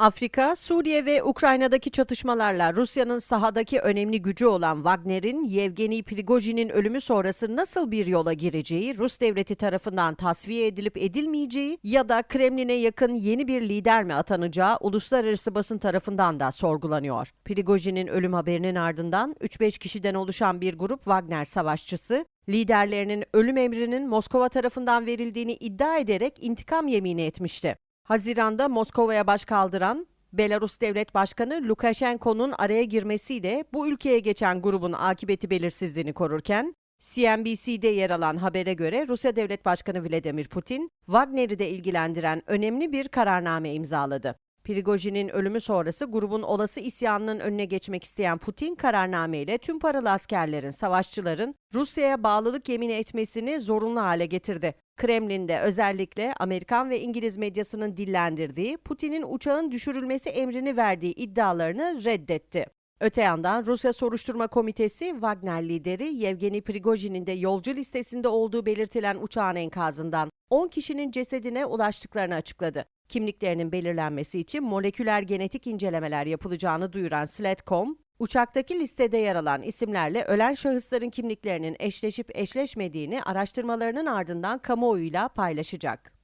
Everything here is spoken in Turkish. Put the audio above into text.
Afrika, Suriye ve Ukrayna'daki çatışmalarla Rusya'nın sahadaki önemli gücü olan Wagner'in Yevgeni Prigojin'in ölümü sonrası nasıl bir yola gireceği, Rus devleti tarafından tasfiye edilip edilmeyeceği ya da Kremlin'e yakın yeni bir lider mi atanacağı uluslararası basın tarafından da sorgulanıyor. Prigojin'in ölüm haberinin ardından 3-5 kişiden oluşan bir grup Wagner savaşçısı, liderlerinin ölüm emrinin Moskova tarafından verildiğini iddia ederek intikam yemini etmişti. Haziran'da Moskova'ya baş kaldıran Belarus Devlet Başkanı Lukashenko'nun araya girmesiyle bu ülkeye geçen grubun akıbeti belirsizliğini korurken, CNBC'de yer alan habere göre Rusya Devlet Başkanı Vladimir Putin, Wagner'i de ilgilendiren önemli bir kararname imzaladı. Prigojin'in ölümü sonrası grubun olası isyanının önüne geçmek isteyen Putin kararnameyle tüm paralı askerlerin, savaşçıların Rusya'ya bağlılık yemini etmesini zorunlu hale getirdi. Kremlin'de özellikle Amerikan ve İngiliz medyasının dillendirdiği Putin'in uçağın düşürülmesi emrini verdiği iddialarını reddetti. Öte yandan Rusya Soruşturma Komitesi Wagner lideri Yevgeni Prigojin'in de yolcu listesinde olduğu belirtilen uçağın enkazından 10 kişinin cesedine ulaştıklarını açıkladı. Kimliklerinin belirlenmesi için moleküler genetik incelemeler yapılacağını duyuran Sletcom, uçaktaki listede yer alan isimlerle ölen şahısların kimliklerinin eşleşip eşleşmediğini araştırmalarının ardından kamuoyuyla paylaşacak.